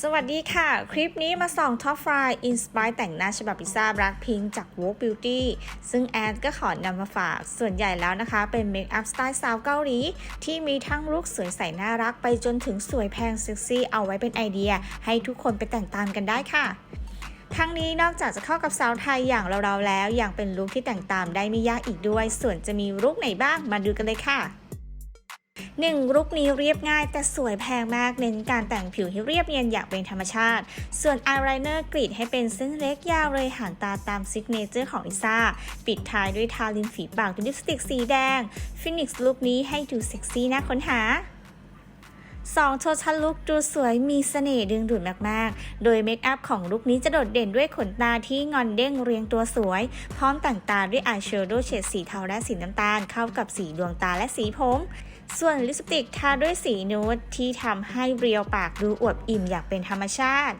สวัสดีค่ะ คลิปนี้มาส่องท็อปฟรายอินสปายแต่งหน้าฉบับพิซซ่ารักพิงจาก Vogue Beauty ซึ่งแอดก็ขอนำมาฝากส่วนใหญ่แล้วนะคะ เป็นเมคอัพสไตล์สาวเกาหลี ที่มีทั้งลุคสวยใสน่ารักไปจนถึงสวยแพงเซ็กซี่เอาไว้เป็นไอเดีย ให้ทุกคนไปแต่งตามกันได้ค่ะทั้งนี้นอกจากจะเข้ากับสาวไทยอย่างเราๆแล้ว ยังเป็นลุคที่แต่งตามได้ไม่ยากอีกด้วย ส่วนจะมีลุคไหนบ้างมาดูกันเลยค่ะ หนึ่งลุคนี้เรียบง่ายแต่สวยแพงมากเน้นการแต่งผิวให้เรียบเนียนอย่างเป็นธรรมชาติ ส่วนอายไลเนอร์กรีดให้เป็นเส้นเล็กยาวเลยหางตาตามซิกเนเจอร์ของลิซ่า ปิดท้ายด้วยทาลินฝีปากด้วยลิปสติกสีแดงฟินิกซ์ลุคนี้ให้ดูเซ็กซี่น่าค้นหา 2โทชันลุคดูสวยมีเสน่ห์ดึงดูดมากๆ โดยเมคอัพของลุคนี้จะโดดเด่นด้วยขนตาที่งอนเด้งเรียงตัวสวย พร้อมแต่งตาด้วยอายแชโดว์เฉดสีเทาและสีน้ำตาลเข้ากับสีดวงตาและสีผม ส่วนลิปสติกทาด้วยสีนูดที่ทำให้เรียวปากดูอวบอิ่มอย่างเป็นธรรมชาติ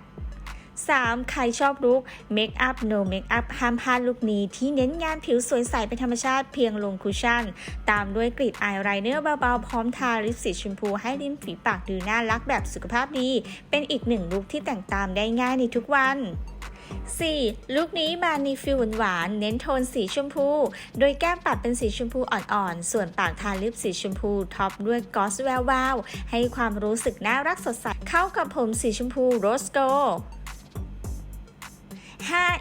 3. ใครชอบลุคเมคอัพ no เมคอัพห้ามพลาดลุคนี้ที่เน้นงานผิวสวยใสเป็นธรรมชาติเพียงลงคุชชั่น ตามด้วยกรีดอายไลเนอร์เบาๆ พร้อมทาลิปสีชมพูให้ริมฝีปากดูน่ารักแบบสุขภาพดี เป็นอีกหนึ่งลุคที่แต่งตามได้ง่ายในทุกวัน 4. ลุคนี้มาในฟิลหวานเน้นโทนสีชมพู โดยแก้มปัดเป็นสีชมพูอ่อนๆ ส่วนปากทาลิปสีชมพูท็อปด้วยกอสแวววาวให้ความรู้สึกน่ารักสดใสเข้ากับผมสีชมพูโรสโก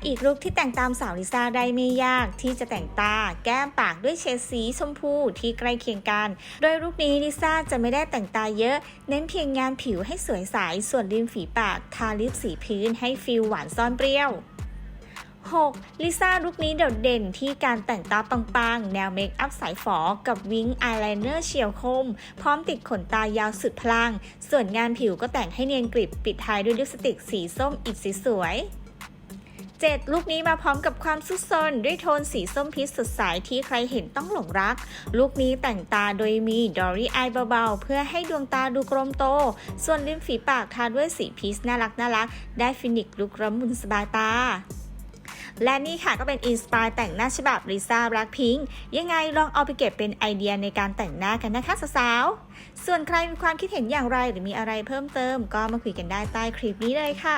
อีกลุคที่แต่งตามสาวลิซ่าได้ไม่ยากที่จะแต่งตา แก้มปากด้วยเฉดสีชมพูที่ใกล้เคียงกัน โดยลุคนี้ลิซ่าจะไม่ได้แต่งตาเยอะ เน้นเพียงงานผิวให้สวยใสส่วนริมฝีปาก ทาลิปสีพื้นให้ฟิลหวานซ่อนเปรี้ยว 6. ลิซ่าลุคนี้โดดเด่นที่การแต่งตาปังๆ แนวเมคอัพสายฝอ กับวิงอายไลเนอร์เฉียวคม พร้อมติดขนตายาวสุดพลัง ส่วนงานผิวก็แต่งให้เนียนกริบ ปิดท้ายด้วยลิปสติกสีส้มอีกสีสวย 7. ลูกนี้มาพร้อมกับความซุกซนด้วยโทนสีส้มพีชสดใสที่ใครเห็นต้องหลงรัก ลูกนี้แต่งตาโดยมีดอรี่อายเบาๆ เพื่อให้ดวงตาดูกลมโต ส่วนริมฝีปากทาด้วยสีพีชน่ารักน่ารัก ได้ฟินิกลุกระมุนสบายตาและนี่ค่ะก็เป็นอินสปายแต่งหน้าฉบับลิซ่ารักพิงค์ยังไงลองเอาไปเก็บเป็นไอเดียในการแต่งหน้ากันนะคะสาวๆ ส่วนใครมีความคิดเห็นอย่างไรหรือมีอะไรเพิ่มเติม ก็มาคุยกันได้ใต้คลิปนี้เลยค่ะ